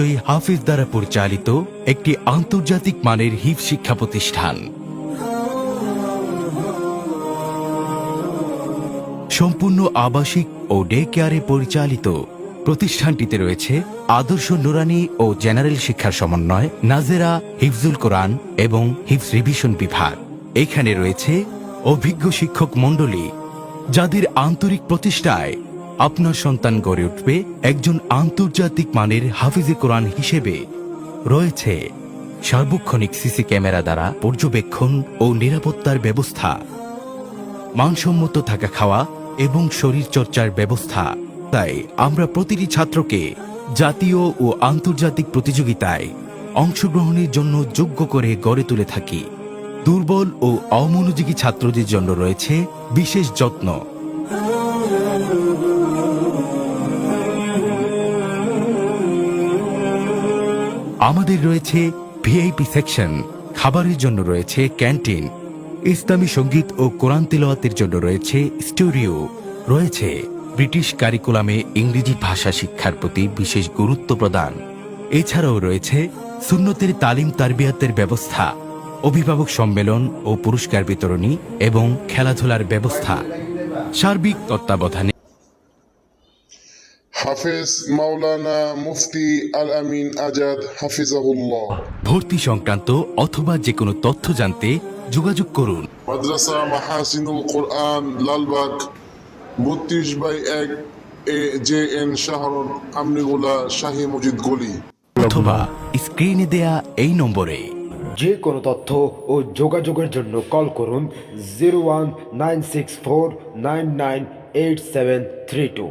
জয়ী হাফিজ দ্বারা পরিচালিত একটি আন্তর্জাতিক মানের হিফ শিক্ষা প্রতিষ্ঠান। সম্পূর্ণ আবাসিক ও ডে কেয়ারে পরিচালিত প্রতিষ্ঠানটিতে রয়েছে আদর্শ নুরানি ও জেনারেল শিক্ষার সমন্বয়, নাজেরা, হিফজুল কোরআন এবং হিফজ রিভিশন বিভাগ। এখানে রয়েছে অভিজ্ঞ শিক্ষক মণ্ডলী, যাদের আন্তরিক প্রতিষ্ঠায় আপনার সন্তান গড়ে উঠবে একজন আন্তর্জাতিক মানের হাফিজে কোরআন হিসেবে। রয়েছে সার্বক্ষণিক সিসি ক্যামেরা দ্বারা পর্যবেক্ষণ ও নিরাপত্তার ব্যবস্থা, মানসম্মত থাকা খাওয়া এবং শরীর চর্চার ব্যবস্থা। তাই আমরা প্রতিটি ছাত্রকে জাতীয় ও আন্তর্জাতিক প্রতিযোগিতায় অংশগ্রহণের জন্য যোগ্য করে গড়ে তুলে থাকি। দুর্বল ও অমনোযোগী ছাত্রদের জন্য রয়েছে বিশেষ যত্ন। আমাদের রয়েছে ভিআইপি সেকশন। খাবারের জন্য রয়েছে ক্যান্টিন। ইসলামী সংগীত ও কোরআন তিলওয়াতের জন্য রয়েছে স্টুডিও। রয়েছে ব্রিটিশ কারিকুলামে ইংরেজি ভাষা শিক্ষার প্রতি বিশেষ গুরুত্ব প্রদান। এছাড়াও রয়েছে সুন্নতের তালিম তারবিয়াতের ব্যবস্থা, অভিভাবক সম্মেলন ও পুরস্কার বিতরণী এবং খেলাধুলার ব্যবস্থা। সার্বিক তত্ত্বাবধানে হাফেজ মাওলানা মুফতি আল আমিন আজাদ হাফিজাহুল্লাহ। ভর্তি সংক্রান্ত অথবা যে কোনো তথ্য জানতে যোগাযোগ করুন। মাদ্রাসা মাহাসিনুল কোরআন লালবাগ বত্রিশ বাই এক এ জে এন শাহরুখ আমনিগুলা শাহী মসজিদ গলি। অথবা স্ক্রিনে দেয়া এই নম্বরে। যে কোনো তথ্য ও যোগাযোগের জন্য কল করুন zero one nine six four nine nine eight seven three two.